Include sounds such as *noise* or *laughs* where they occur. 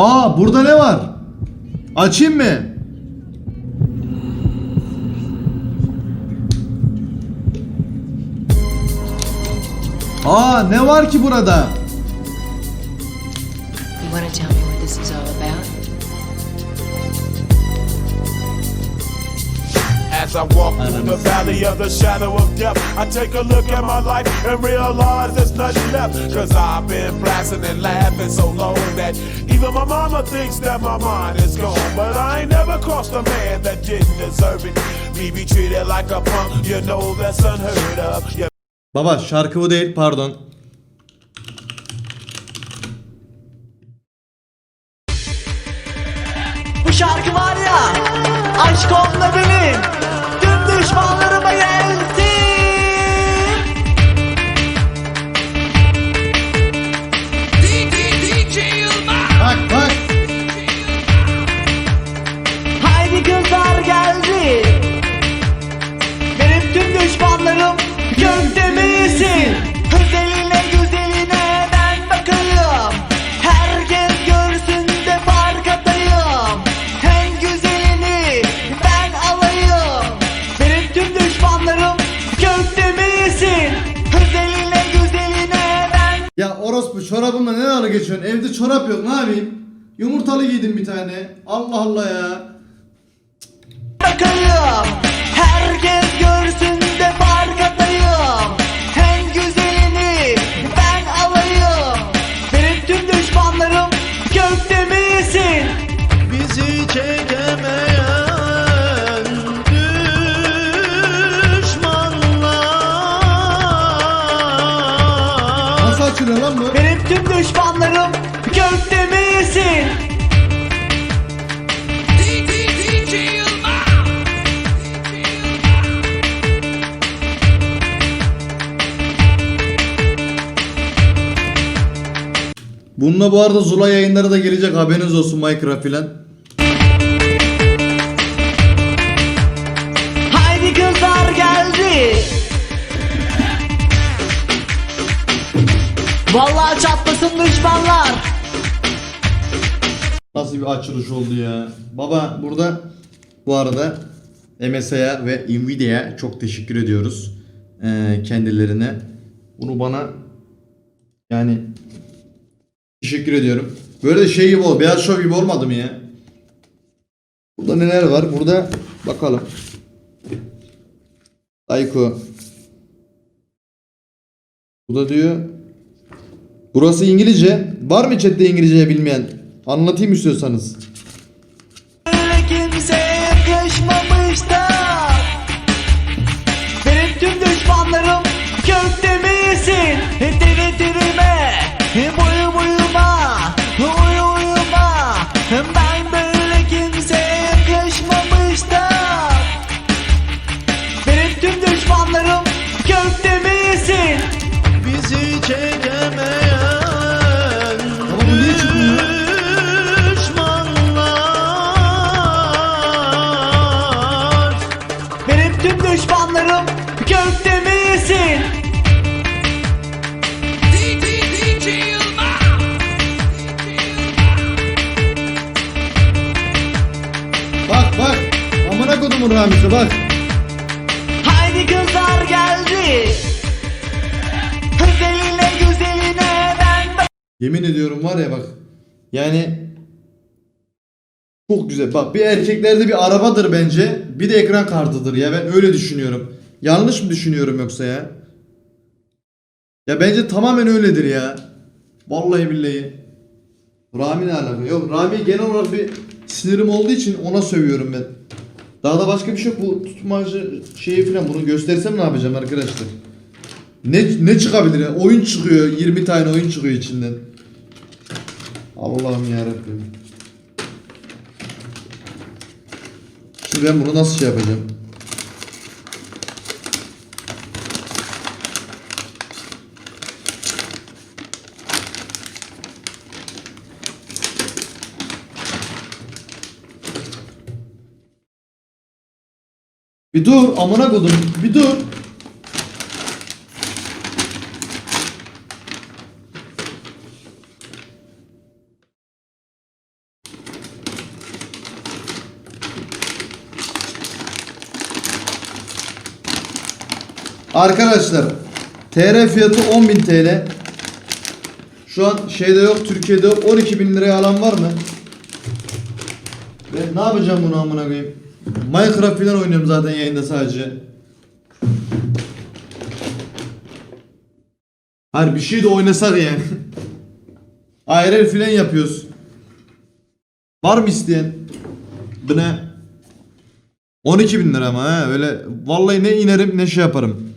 Aa burada ne var? Açayım mı? Aa ne var ki burada? You want to tell me what this is all about? As I walk through the valley of the shadow of death, I take a look at my life and realize there's nothing left. Cause I've been blasting and laughing so long that even my mama thinks that my mind is gone. But I ain't never crossed a man that didn't deserve it. Me be treated like a punk, you know that's unheard of. Yeah. Baba şarkı bu değil pardon. Bu şarkı var ya Aşk onunla orospu çorabımla ne dalga geçiyorsun? Evde çorap yok ne yapayım? Yumurtalı giydim bir tane. Allah Allah ya. bakayım Herkes görsün de fark atayım En güzelini ben alayım Benim tüm düşmanlarım gökte misin? Bizi çekemeyen açılıyor lan bu? Benim tüm düşmanlarım gökte misin? Bununla bu arada Zula yayınları da gelecek haberiniz olsun Minecraft filan. Haydi kızlar geldi. Vallahi çatlasın düşmanlar. Nasıl bir açılış oldu ya. Baba burada bu arada MSI'ya ve Nvidia'ya çok teşekkür ediyoruz. Ee, kendilerine. Bunu bana yani teşekkür ediyorum. Böyle şey gibi oldu. Beyaz Show gibi olmadı mı ya? Burada neler var? Burada bakalım. Ayko. Bu da diyor. Burası İngilizce. Var mı chatte İngilizce bilmeyen? Anlatayım istiyorsanız. Kimseye yakışmamış da. Benim tüm düşmanlarım gökte misin? Diri dirime, boyu boyuma, uyu uyuma. Ben böyle kimseye yakışmamış da. Benim tüm düşmanlarım gökte misin? Bizi çekemeyen Ramisi bak. Haydi kızlar geldi Güzeline güzeline ben Yemin ediyorum var ya bak. Yani çok güzel. Bak bir erkeklerde bir arabadır bence. Bir de ekran kartıdır ya. Ben öyle düşünüyorum. Yanlış mı düşünüyorum yoksa ya? Ya bence tamamen öyledir ya. Vallahi billahi. Rami ne alaka? Yok Rami genel olarak bir sinirim olduğu için ona sövüyorum ben. Daha da başka bir şey yok. Bu tutmacı şeyi falan bunu göstersem ne yapacağım arkadaşlar? Ne ne çıkabilir ya? Oyun çıkıyor. 20 tane oyun çıkıyor içinden. Allah'ım yarabbim. Şimdi ben bunu nasıl şey yapacağım? Bir dur amına kodum bir dur. Arkadaşlar TR fiyatı 10.000 TL. Şu an şeyde yok Türkiye'de 12.000 liraya alan var mı? Ben ne yapacağım bunu amına koyayım? Minecraft falan oynuyorum zaten yayında sadece. Hayır bir şey de oynasak yani. *laughs* IRL filan yapıyoruz. Var mı isteyen? Bu ne? 12 bin lira ama ha öyle vallahi ne inerim ne şey yaparım.